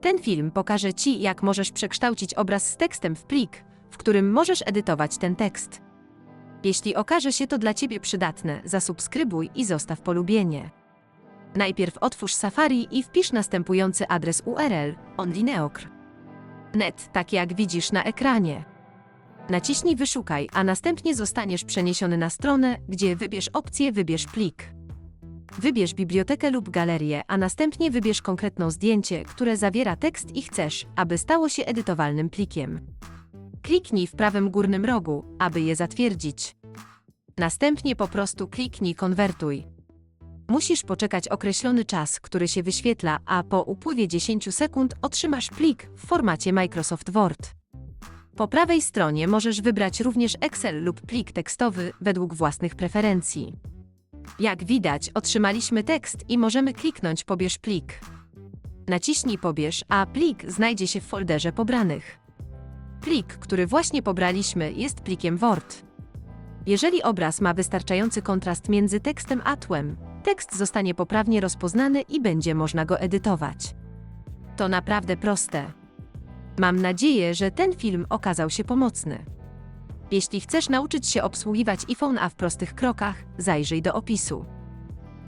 Ten film pokaże Ci, jak możesz przekształcić obraz z tekstem w plik, w którym możesz edytować ten tekst. Jeśli okaże się to dla Ciebie przydatne, zasubskrybuj i zostaw polubienie. Najpierw otwórz Safari i wpisz następujący adres URL onlineokr. Net, tak jak widzisz na ekranie. Naciśnij Wyszukaj, a następnie zostaniesz przeniesiony na stronę, gdzie wybierz opcję Wybierz plik. Wybierz bibliotekę lub galerię, a następnie wybierz konkretną zdjęcie, które zawiera tekst i chcesz, aby stało się edytowalnym plikiem. Kliknij w prawym górnym rogu, aby je zatwierdzić. Następnie po prostu kliknij Konwertuj. Musisz poczekać określony czas, który się wyświetla, a po upływie 10 sekund otrzymasz plik w formacie Microsoft Word. Po prawej stronie możesz wybrać również Excel lub plik tekstowy według własnych preferencji. Jak widać, otrzymaliśmy tekst i możemy kliknąć Pobierz plik. Naciśnij Pobierz, a plik znajdzie się w folderze pobranych. Plik, który właśnie pobraliśmy, jest plikiem Word. Jeżeli obraz ma wystarczający kontrast między tekstem a tłem, tekst zostanie poprawnie rozpoznany i będzie można go edytować. To naprawdę proste. Mam nadzieję, że ten film okazał się pomocny. Jeśli chcesz nauczyć się obsługiwać iPhone A w prostych krokach, zajrzyj do opisu.